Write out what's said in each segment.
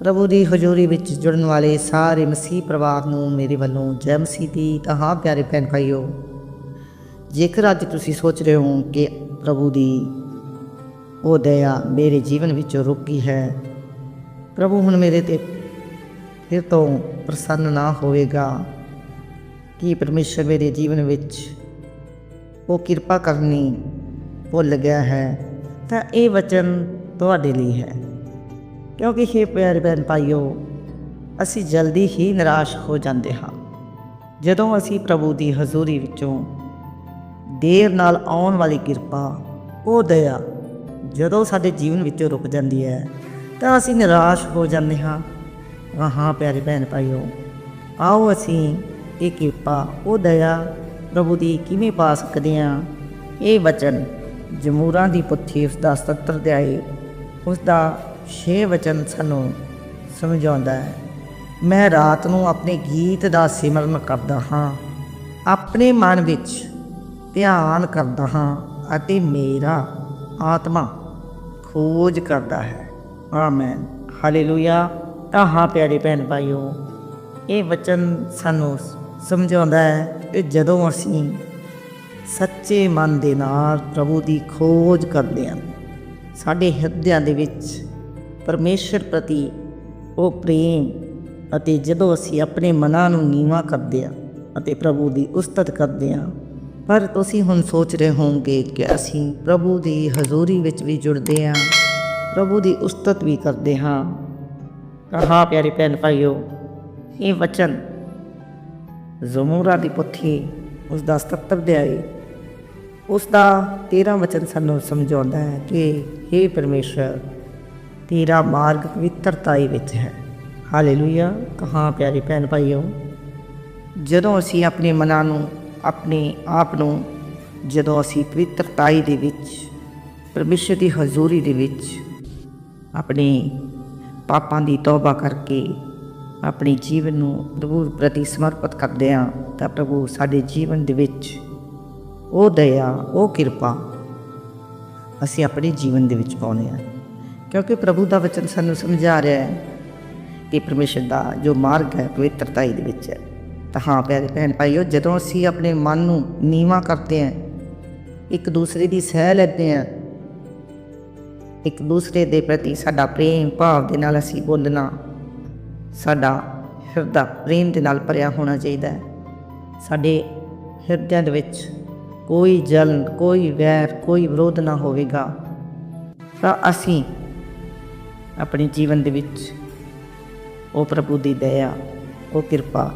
ਪ੍ਰਭੂ ਦੀ ਹਜ਼ੂਰੀ ਵਿੱਚ ਜੁੜਨ ਵਾਲੇ ਸਾਰੇ ਮਸੀਹ ਪਰਿਵਾਰ ਨੂੰ ਮੇਰੇ ਵੱਲੋਂ ਜੈ ਮਸੀਹ ਦੀ ਤਾਂ ਹਾਂ ਪਿਆਰੇ ਭੈਣ ਭਾਈਓ, ਜੇਕਰ ਅੱਜ ਤੁਸੀਂ ਸੋਚ ਰਹੇ ਹੋ ਕਿ ਪ੍ਰਭੂ ਦੀ ਉਹ ਦਇਆ ਮੇਰੇ ਜੀਵਨ ਵਿੱਚੋਂ ਰੁਕੀ ਹੈ, ਪ੍ਰਭੂ ਹੁਣ ਮੇਰੇ ਤੇ ਫਿਰ ਤੋਂ ਪ੍ਰਸੰਨ ਨਾ ਹੋਵੇਗਾ, ਕਿ ਪਰਮੇਸ਼ਰ ਮੇਰੇ ਜੀਵਨ ਵਿੱਚ ਉਹ ਕਿਰਪਾ ਕਰਨੀ ਭੁੱਲ ਗਿਆ ਹੈ, ਤਾਂ ਇਹ ਵਚਨ ਤੁਹਾਡੇ ਲਈ ਹੈ। ਕਿਉਂਕਿ ਇਹ ਪਿਆਰੇ ਭੈਣ ਭਾਈਓ, ਅਸੀਂ ਜਲਦੀ ਹੀ ਨਿਰਾਸ਼ ਹੋ ਜਾਂਦੇ ਹਾਂ। ਜਦੋਂ ਅਸੀਂ ਪ੍ਰਭੂ ਦੀ ਹਜ਼ੂਰੀ ਵਿੱਚੋਂ ਦੇਰ ਨਾਲ ਆਉਣ ਵਾਲੀ ਕਿਰਪਾ, ਉਹ ਦਇਆ ਜਦੋਂ ਸਾਡੇ ਜੀਵਨ ਵਿੱਚੋਂ ਰੁਕ ਜਾਂਦੀ ਹੈ, ਤਾਂ ਅਸੀਂ ਨਿਰਾਸ਼ ਹੋ ਜਾਂਦੇ ਹਾਂ। ਹਾਂ ਹਾਂ, ਪਿਆਰੇ ਭੈਣ ਭਾਈਓ, ਆਓ ਅਸੀਂ ਇਹ ਕਿਰਪਾ, ਉਹ ਦਇਆ ਪ੍ਰਭੂ ਦੀ ਕਿਵੇਂ ਪਾ ਸਕਦੇ ਹਾਂ? ਇਹ ਵਚਨ ਜਮੂਰਾਂ ਦੀ ਪੁੱਥੀ ਉਸ ਦਾ 77 ਅਧਿਆਏ, ਉਸ ਦਾ ਛੇ ਵਚਨ ਸਾਨੂੰ ਸਮਝਾਉਂਦਾ ਹੈ। ਮੈਂ ਰਾਤ ਨੂੰ ਆਪਣੇ ਗੀਤ ਦਾ ਸਿਮਰਨ ਕਰਦਾ ਹਾਂ। ਆਪਣੇ ਮਨ ਵਿੱਚ ਧਿਆਨ ਕਰਦਾ ਹਾਂ ਅਤੇ ਮੇਰਾ ਆਤਮਾ ਖੋਜ ਕਰਦਾ ਹੈ। ਆਮੇਨ। ਹਾਲੇਲੂਇਆ। ਤਾਂ ਹਾਂ ਪਿਆਰੇ ਭੈਣ ਭਾਈਓ, ਇਹ ਵਚਨ ਸਾਨੂੰ ਸਮਝਾਉਂਦਾ ਹੈ ਕਿ ਜਦੋਂ ਅਸੀਂ ਸੱਚੇ ਮਨ ਦੇ ਨਾਲ ਪ੍ਰਭੂ ਦੀ ਖੋਜ ਕਰਦੇ ਹਾਂ, ਸਾਡੇ ਹਿਰਦਿਆਂ ਦੇ ਵਿੱਚ ਪਰਮੇਸ਼ਰ ਪ੍ਰਤੀ ਉਹ ਪ੍ਰੇਮ ਅਤੇ ਜਦੋਂ ਅਸੀਂ ਆਪਣੇ ਮਨਾਂ ਨੂੰ ਨੀਵਾ ਕਰਦੇ ਹਾਂ ਅਤੇ ਪ੍ਰਭੂ ਦੀ ਉਸਤਤ ਕਰਦੇ ਹਾਂ, ਪਰ ਤੁਸੀਂ ਹੁਣ ਸੋਚ ਰਹੇ ਹੋਵੋਗੇ ਕਿ ਅਸੀਂ ਪ੍ਰਭੂ ਦੀ ਹਜ਼ੂਰੀ ਵਿੱਚ ਵੀ ਜੁੜਦੇ ਹਾਂ, ਪ੍ਰਭੂ ਦੀ ਉਸਤਤ ਵੀ ਕਰਦੇ ਹਾਂ। ਤਾਂ ਹਾਂ ਪਿਆਰੇ ਭੈਣ ਭਾਈਓ, ਇਹ ਵਚਨ ਜ਼ਮੂਰਾ ਦੀ ਪੁੱਥੀ ਉਸ ਦਾ 77 ਅਧਿਆਇ ਉਸ ਦਾ 13 ਵਚਨ ਸਾਨੂੰ ਸਮਝਾਉਂਦਾ ਹੈ ਕਿ हे ਪਰਮੇਸ਼ਰ ਤੇਰਾ ਮਾਰਗ ਪਵਿੱਤਰਤਾਈ ਵਿੱਚ ਹੈ। ਹਾਲੇਲੂਇਆ। ਕਹਾਂ ਪਿਆਰੇ ਭੈਣ ਭਾਈਓ, ਜਦੋਂ ਅਸੀਂ ਆਪਣੇ ਮਨਾਂ ਨੂੰ, ਆਪਣੇ ਆਪ ਨੂੰ, ਜਦੋਂ ਅਸੀਂ ਪਵਿੱਤਰਤਾਈ ਦੇ ਵਿੱਚ, ਪਰਮੇਸ਼ਰ ਦੀ ਹਜ਼ੂਰੀ ਦੇ ਵਿੱਚ ਆਪਣੇ ਪਾਪਾਂ ਦੀ ਤੌਬਾ ਕਰਕੇ ਆਪਣੇ ਜੀਵਨ ਨੂੰ ਪ੍ਰਭੂ ਪ੍ਰਤੀ ਸਮਰਪਿਤ ਕਰਦੇ ਹਾਂ, ਤਾਂ ਪ੍ਰਭੂ ਸਾਡੇ ਜੀਵਨ ਦੇ ਵਿੱਚ ਉਹ ਦਇਆ, ਉਹ ਕਿਰਪਾ ਅਸੀਂ ਆਪਣੇ ਜੀਵਨ ਦੇ ਵਿੱਚ ਪਾਉਂਦੇ ਹਾਂ। ਕਿਉਂਕਿ ਪ੍ਰਭੂ ਦਾ ਵਚਨ ਸਾਨੂੰ ਸਮਝਾ ਰਿਹਾ ਹੈ ਕਿ ਪਰਮੇਸ਼ਰ ਦਾ ਜੋ ਮਾਰਗ ਹੈ ਪਵਿੱਤਰਤਾਈ ਦੇ ਵਿੱਚ ਹੈ। ਤਾਂ ਹਾਂ ਪਿਆਰੇ ਭੈਣ ਭਾਈਓ, ਜਦੋਂ ਅਸੀਂ ਆਪਣੇ ਮਨ ਨੂੰ ਨੀਵਾ ਕਰਦੇ ਹਾਂ, ਇੱਕ ਦੂਸਰੇ ਦੀ ਸਹਿ ਲੈਂਦੇ ਹਾਂ, ਇੱਕ ਦੂਸਰੇ ਦੇ ਪ੍ਰਤੀ ਸਾਡਾ ਪ੍ਰੇਮ ਭਾਵ ਦੇ ਨਾਲ ਅਸੀਂ ਬੋਲਣਾ ਸਾਡਾ ਹਿਰਦਾ ਪ੍ਰੇਮ ਦੇ ਨਾਲ ਭਰਿਆ ਹੋਣਾ ਚਾਹੀਦਾ ਹੈ। ਸਾਡੇ ਹਿਰਦਿਆਂ ਦੇ ਵਿੱਚ ਕੋਈ ਜਲਨ, ਕੋਈ ਵੈਰ, ਕੋਈ ਵਿਰੋਧ ਨਾ ਹੋਵੇਗਾ। ਤਾਂ ਅਸੀਂ ਆਪਣੇ ਜੀਵਨ ਦੇ ਵਿੱਚ। ਉਹ ਪ੍ਰਭੂ ਦੀ ਦਇਆ, ਉਹ ਕਿਰਪਾ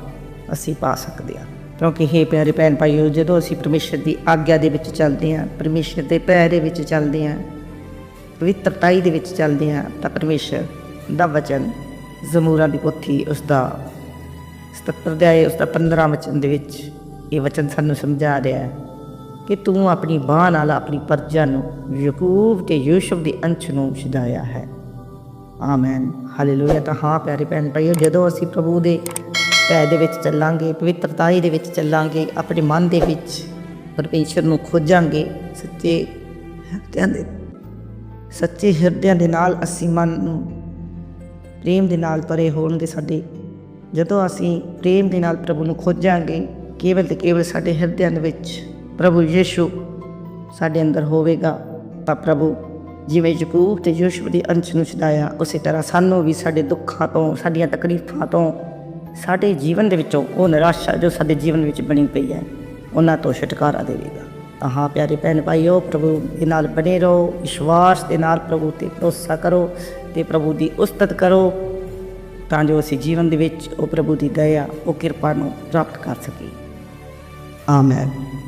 ਅਸੀਂ ਪਾ ਸਕਦੇ ਹਾਂ। ਕਿਉਂਕਿ ਹੇ ਪਿਆਰੇ ਭੈਣ ਭਾਈਓ, ਜਦੋਂ ਅਸੀਂ ਪਰਮੇਸ਼ਰ ਦੀ ਆਗਿਆ ਦੇ ਵਿੱਚ ਚੱਲਦੇ ਹਾਂ, ਪਰਮੇਸ਼ਰ ਦੇ ਪੈਰ ਦੇ ਵਿੱਚ ਚੱਲਦੇ ਹਾਂ, ਪਵਿੱਤਰਤਾਈ ਦੇ ਵਿੱਚ ਚੱਲਦੇ ਹਾਂ, ਤਾਂ ਪਰਮੇਸ਼ਰ ਦਾ ਵਚਨ ਜ਼ਮੂਰਾਂ ਦੀ ਪੋਥੀ ਉਸ ਦਾ 77 ਅਧਿਆਏ ਉਸ ਦਾ 15 ਵਚਨ ਦੇ ਵਿੱਚ ਇਹ ਵਚਨ ਸਾਨੂੰ ਸਮਝਾ ਰਿਹਾ ਹੈ ਕਿ ਤੂੰ ਆਪਣੀ ਬਾਹ ਨਾਲ ਆਪਣੀ ਪਰਜਾ ਨੂੰ ਯਕੂਬ ਤੇ ਯੂਸਫ ਦੇ ਅੰਸ਼ ਨੂੰ ਛਡਾਇਆ ਹੈ। ਆਮੇਨ ਹਾਲੇਲੂਇਆ ਤਾਂ ਹਾਂ ਪਿਆਰੇ ਭੈਣ ਭਾਈਓ, ਜਦੋਂ ਅਸੀਂ ਪ੍ਰਭੂ ਦੇ ਪੈ ਦੇ ਵਿੱਚ ਚੱਲਾਂਗੇ, ਪਵਿੱਤਰਤਾਈ ਦੇ ਵਿੱਚ ਚੱਲਾਂਗੇ, ਆਪਣੇ ਮਨ ਦੇ ਵਿੱਚ ਪਰਮੇਸ਼ਰ ਨੂੰ ਖੋਜਾਂਗੇ, ਸੱਚੇ ਹਿਰਦਿਆਂ ਦੇ, ਸੱਚੇ ਹਿਰਦਿਆਂ ਦੇ ਨਾਲ ਅਸੀਂ ਮਨ ਨੂੰ ਪ੍ਰੇਮ ਦੇ ਨਾਲ ਪਰੇ ਹੋਣਗੇ ਸਾਡੇ। ਜਦੋਂ ਅਸੀਂ ਪ੍ਰੇਮ ਦੇ ਨਾਲ ਪ੍ਰਭੂ ਨੂੰ ਖੋਜਾਂਗੇ, ਕੇਵਲ ਤੇ ਕੇਵਲ ਸਾਡੇ ਹਿਰਦਿਆਂ ਦੇ ਵਿੱਚ ਪ੍ਰਭੂ ਯੀਸ਼ੂ ਸਾਡੇ ਅੰਦਰ ਹੋਵੇਗਾ, ਤਾਂ ਪ੍ਰਭੂ ਜਿਵੇਂ ਯਕੂਬ ਤੇ ਯੂਸਫ ਦੀ ਅੰਸ਼ ਨੂੰ ਛਡਾਇਆ, ਉਸੇ ਤਰ੍ਹਾਂ ਸਾਨੂੰ ਵੀ ਸਾਡੇ ਦੁੱਖਾਂ ਤੋਂ, ਸਾਡੀਆਂ ਤਕਲੀਫਾਂ ਤੋਂ, ਸਾਡੇ ਜੀਵਨ ਦੇ ਵਿੱਚੋਂ ਉਹ ਨਿਰਾਸ਼ਾ ਜੋ ਸਾਡੇ ਜੀਵਨ ਵਿੱਚ ਬਣੀ ਪਈ ਹੈ। ਉਹਨਾਂ ਤੋਂ ਛੁਟਕਾਰਾ ਦੇਵੇਗਾ। ਤਾਂ ਹਾਂ ਪਿਆਰੇ ਭੈਣ ਭਾਈਓ, ਪ੍ਰਭੂ ਦੇ ਨਾਲ ਬਣੇ ਰਹੋ, ਵਿਸ਼ਵਾਸ ਦੇ ਨਾਲ ਪ੍ਰਭੂ ਤੇ ਭਰੋਸਾ ਕਰੋ ਤੇ ਪ੍ਰਭੂ ਦੀ ਉਸਤਤ ਕਰੋ ਤਾਂ ਜੋ ਅਸੀਂ ਜੀਵਨ ਦੇ ਵਿੱਚ ਉਹ ਪ੍ਰਭੂ ਦੀ ਦਇਆ, ਉਹ ਕਿਰਪਾ ਨੂੰ ਪ੍ਰਾਪਤ ਕਰ ਸਕੀਏ। ਆਮੇਨ।